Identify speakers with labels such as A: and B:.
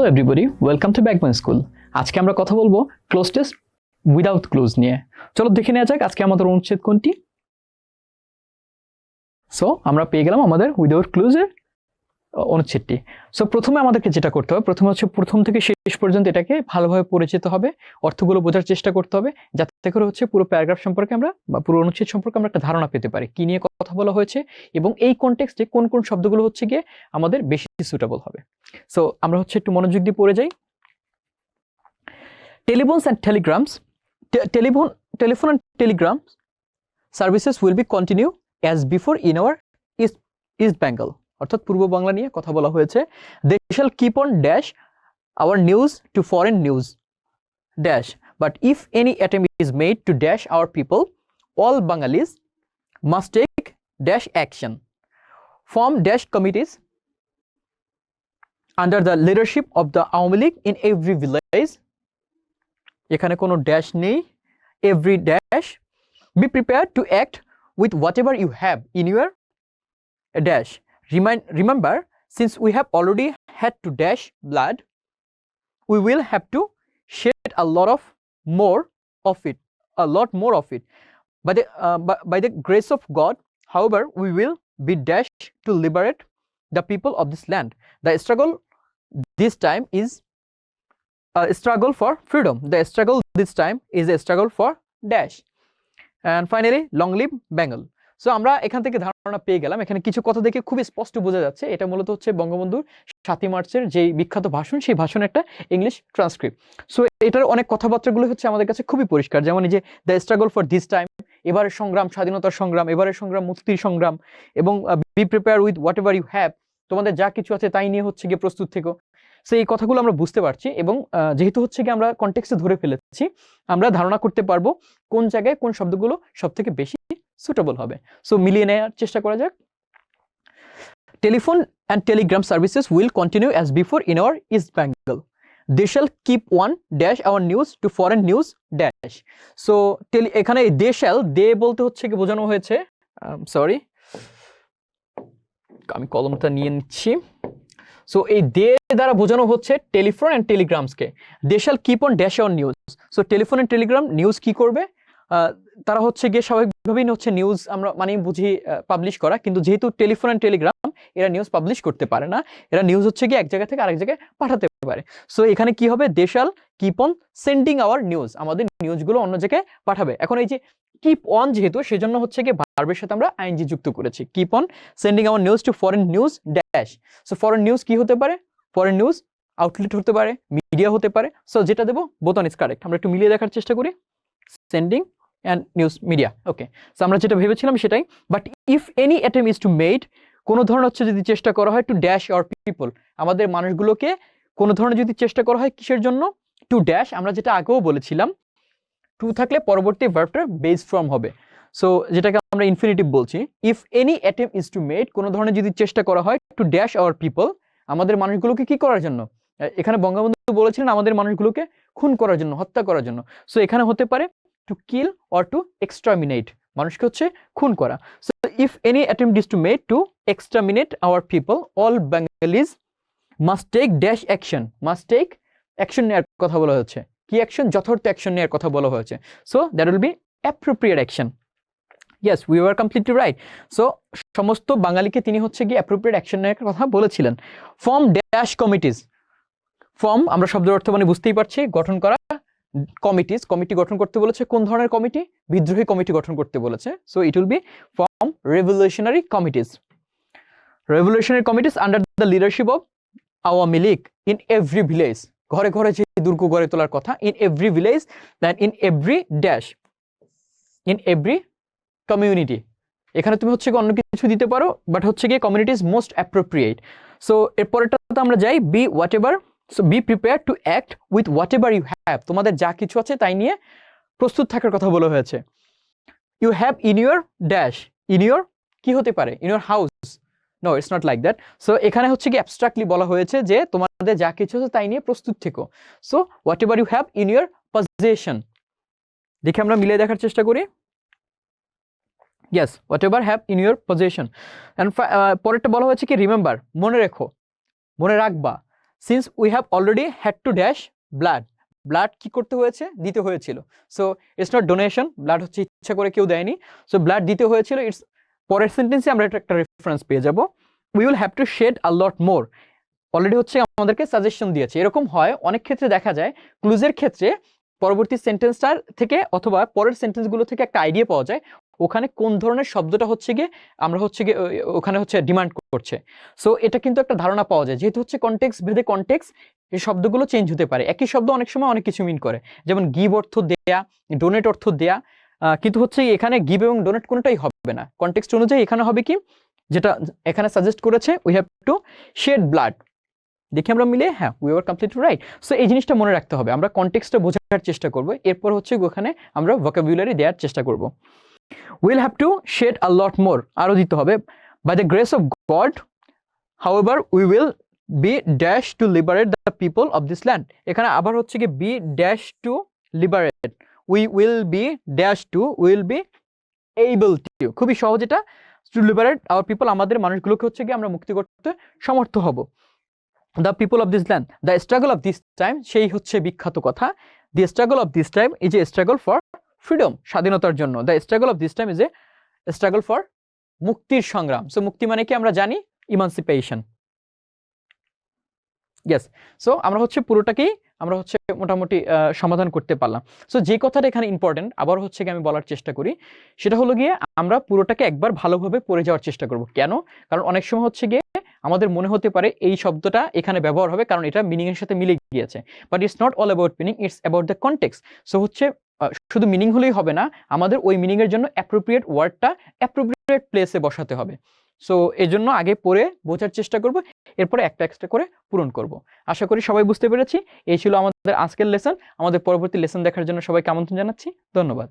A: Hello everybody welcome to Backbone School আজকে আমরা কথা বলব ক্লোজ টেস্ট উইদাউট ক্লোজ নিয়ে। চলো দেখে নেওয়া যাক আজকে আমাদের অনুচ্ছেদ কোনটি। সো আমরা পেয়ে গেলাম আমাদের উইদাউট ক্লোজের অনুচ্ছেদটি। সো প্রথমে আমাদেরকে যেটা করতে হবে, প্রথমে হচ্ছে প্রথম থেকে শেষ পর্যন্ত এটাকে ভালোভাবে পড়ে যেতে হবে, অর্থগুলো বোঝার চেষ্টা করতে হবে, যাতে করে হচ্ছে পুরো প্যারাগ্রাফ সম্পর্কে আমরা বা পুরো অনুচ্ছেদ সম্পর্কে আমরা একটা ধারণা পেতে পারি, কি নিয়ে কথা বলা হয়েছে এবং এই কনটেক্সটে কোন কোন শব্দগুলো হচ্ছে গিয়ে আমাদের বেশি সুটেবল হবে। সো আমরা হচ্ছে একটু মনোযোগ দিয়ে পড়ে যাই। Telephones and telegrams telephone telephone and telegrams services will be continue as before in our east east Bengal অর্থাৎ পূর্ব বাংলা নিয়ে কথা বলা হয়েছে। They shall keep on dash our news to foreign news dash but if any attempt is made to dash our people all Bengalis must take dash action form dash committees under the leadership of the Awami League in every village এখানে কোনো dash নেই। Every dash be prepare to act with whatever you have in your dash Remind, remember, since we have already had to dash blood, we will have to shed a lot of more of it, a lot more of it. By the, uh, by, by the grace of God, however, we will be dashed to liberate the people of this land. The struggle this time is a struggle for freedom. The struggle this time is a struggle for dash. And finally, long live Bengal. So আমরা এখান থেকে ধারণা পেয়ে গেলাম। এখানে কিছু কথা দেখে খুবই স্পষ্ট বোঝা যাচ্ছে। এটা মূলত হচ্ছে বঙ্গবন্ধুর সাতই মার্চের যেই বিখ্যাত ভাষণ, সেই ভাষণের একটা ইংলিশ ট্রান্সক্রিপ্ট সো এটার অনেক কথাবার্তাগুলো হচ্ছে আমাদের কাছে খুবই পরিষ্কার। যেমন এই যে the struggle for this time এবারের সংগ্রাম, স্বাধীনতার সংগ্রাম, এবারের সংগ্রাম, মুক্তির সংগ্রাম, এবং be prepare with whatever you have তোমাদের যা কিছু আছে তাই নিয়ে হচ্ছে গিয়ে প্রস্তুত থেকো। সো এই কথাগুলো আমরা বুঝতে পারছি এবং যেহেতু হচ্ছে গিয়ে আমরা কনটেক্সে ধরে ফেলেছি, আমরা ধারণা করতে পারব কোন জায়গায় কোন শব্দগুলো সব থেকে বেশি সুটেবল হবে। সো মিলিয়ে নেওয়ার চেষ্টা করা যাক। Telephone and telegram services will continue as before in our East Bengal they shall keep one dash our news to foreign news dash so tele এখানে দে শ্যাল দে বলতে হচ্ছে কি বোঝানো হয়েছে? সরি আমি কলমটা নিয়ে নিচ্ছি। সো এই দে দ্বারা বোঝানো হচ্ছে telephone and টেলিগ্রামসকে they shall keep on dash on news so telephone and telegram news কি করবে? তারা হচ্ছে গিয়ে স্বাভাবিকভাবেই হচ্ছে নিউজ আমরা মানে বুঝি পাবলিশ করা। কিন্তু যেহেতু টেলিফোন অ্যান্ড টেলিগ্রাম এরা নিউজ পাবলিশ করতে পারে না। এরা নিউজ হচ্ছে গিয়ে এক জায়গা থেকে আরেক জায়গায় পাঠাতে পারে। সো এখানে কি হবে? They shall keep on sending our news আমাদের নিউজগুলো অন্য জায়গায় পাঠাবে। এখন এই যে কিপ অন যেহেতু, সেজন্য হচ্ছে গিয়ে ভার্বের সাথে আমরা আইনজি যুক্ত করেছি। Keep on sending our news to foreign news dash so foreign news কি হতে পারে? ফরেন নিউজ আউটলেট হতে পারে মিডিয়া হতে পারে। সো যেটা দেবো বোতন ইজ কারেক্ট আমরা একটু মিলিয়ে দেখার চেষ্টা করি। Sending and news media okay so আমরা যেটা ভেবেছিলাম সেটাই but if any attempt is to made কোনো ধরনের হচ্ছে যদি চেষ্টা করা হয় টু ড্যাশ অর পিপল আমাদের মানুষগুলোকে কোনো ধরনের যদি চেষ্টা করা হয় কিসের জন্য? টু ড্যাশ আমরা যেটা আগেও বলেছিলাম টু থাকলে পরবর্তী ভার্বটা বেস ফর্ম হবে। সো যেটাকে আমরা ইনফিনিটিভ বলছি if any attempt is to made কোনো ধরনের যদি চেষ্টা করা হয় টু ড্যাশ আওয়ার পিপল আমাদের মানুষগুলোকে কি করার জন্য? এখানে বঙ্গবন্ধু বলেছিলেন আমাদের মানুষগুলোকে খুন করার জন্য, হত্যা করার জন্য। সো এখানে হতে পারে to kill or to exterminate মানুষকে হচ্ছে খুন করা। So if any attempt is to made to exterminate our people all Bengalis must take dash action must take action নেওয়ার কথা বলা হয়েছে। কি অ্যাকশন যথার্থ অ্যাকশন নেওয়ার কথা বলা হয়েছে। So that will be appropriate action yes we are completely right so সমস্ত বাঙালিকে তিনি হচ্ছে গিয়ে অ্যাপ্রোপ্রিয়েট অ্যাকশন নেওয়ার কথা বলেছিলেন। ফর্ম ড্যাশ কমিটিস ফর্ম আমরা শব্দের অর্থ মানে বুঝতেই পারছি। গঠন করা কমিটিস, কমিটি গঠন করতে বলেছে কোন ধরনের কমিটি? বিদ্রোহী কমিটি গঠন করতে বলেছে। So it will be form revolutionary committees revolutionary committees under the leadership of Awami League in every village ঘরে ঘরে যে দুর্গ গড়ে তোলার কথা in every village then in every dash in every community এখানে তুমি হচ্ছে অন্য কিছু দিতে পারো বাট হচ্ছে গিয়ে community is most appropriate so এরপরেরটাতে আমরা যাই be whatever so be prepare to act with whatever you have তোমাদের যা কিছু আছে তাই নিয়ে প্রস্তুত থাকার কথা বলা হয়েছে। You have in your dash in your কি হতে পারে? In your house no it's not like that so এখানে হচ্ছে কি অ্যাবস্ট্রাক্টলি বলা হয়েছে যে তোমাদের যা কিছু আছে তাই নিয়ে প্রস্তুত থেকো। So whatever you have in your possession দেখে আমরা মিলিয়ে দেখার চেষ্টা করি। Yes whatever have in your possession and পরেরটা বলা হয়েছে কি রিমেম্বার মনে রেখো। মনে রাখবা। Since we have already had to dash blood blood কি করতে হয়েছে? দিতে হয়েছিল। So it's not donation blood হচ্ছে ইচ্ছা করে কেউ দেয়নি। সো ব্লাড দিতে হয়েছিল ইটস পরের সেন্টেন্সে আমরা একটা রেফারেন্স পেয়ে যাব। We will have to shed a lot more already হচ্ছে আমাদেরকে সাজেশন দিয়েছে। এরকম হয়, অনেক ক্ষেত্রে দেখা যায় ক্লুজের ক্ষেত্রে পরবর্তী সেন্টেন্সটার থেকে অথবা পরের সেন্টেন্সগুলো থেকে একটা আইডিয়া পাওয়া যায়। ওখানে কোন ধরনের শব্দটা হচ্ছে গিয়ে, আমরা হচ্ছে গিয়ে ওখানে হচ্ছে ডিমান্ড করছে। সো এটা কিন্তু একটা ধারণা পাওয়া যায়। যেহেতু হচ্ছে কনটেক্স ভেদে কনটেক্স এই শব্দগুলো চেঞ্জ হতে পারে। একই শব্দ অনেক সময় অনেক কিছু মিন করে। যেমন গিভ অর্থ দেয়া ডোনেট অর্থ দেয়া কিন্তু হচ্ছে এখানে গিভ এবং ডোনেট কোনোটাই হবে না। কনটেক্সট অনুযায়ী এখানে হবে কি, যেটা এখানে সাজেস্ট করেছে we have to shed blood দেখি আমরা মিলে হ্যাঁ we are complete right so এই জিনিসটা মনে রাখতে হবে। আমরা কনটেক্সটটা বোঝার চেষ্টা করব। এরপর হচ্ছে ওখানে আমরা ভোকাবুলারি দেওয়ার চেষ্টা করব। Will have to shed a lot more আরও দিতে হবে। By the grace of God however we will be dash to liberate the people of this land এখানে আবার হচ্ছে কি be dash to liberate we will be dash to will be able to খুবই সহজ এটা। টু লিবারেট আওয়ার পিপল আমাদের মানুষগুলোকে হচ্ছে কি, আমরা মুক্তি করতে সমর্থ হব। The people of this land the struggle of this time সেই হচ্ছে বিখ্যাত কথা। The struggle of this time is a struggle for freedom স্বাধীনতার জন্য। The struggle of this time is a struggle for মুক্তির সংগ্রাম। সো মুক্তি মানে কি আমরা জানি? ইমানসিপেশন ইয়েস সো আমরা হচ্ছে পুরোটাকেই, আমরা হচ্ছে মোটামুটি সমাধান করতে পারলাম। সো যে কথাটা এখানে ইম্পর্টেন্ট আবার হচ্ছে আমি বলার চেষ্টা করি, সেটা হলো গিয়ে আমরা পুরোটাকে একবার ভালোভাবে পড়ে যাওয়ার চেষ্টা করব। কেন? কারণ অনেক সময় হচ্ছে গিয়ে আমাদের মনে হতে পারে এই শব্দটা এখানে ব্যবহার হবে, কারণ এটা মিনিং এর সাথে মিলে গিয়েছে। But it's not all about meaning it's about the context so হচ্ছে শুধু মিনিং হলেই হবে না, আমাদের ওই মিনিং এর জন্য অ্যাপ্রোপ্রিয়েট ওয়ার্ডটা অ্যাপ্রোপ্রিয়েট প্লেসে বসাতে হবে। সো এজন্য জন্য আগে পড়ে বোঝার চেষ্টা করব, এরপরে একটা একটা করে পূরণ করব। আশা করি সবাই বুঝতে পেরেছি। এই ছিল আমাদের আজকের লেসন আমাদের পরবর্তী লেসন দেখার জন্য সবাইকে আমন্ত্রণ জানাচ্ছি। ধন্যবাদ।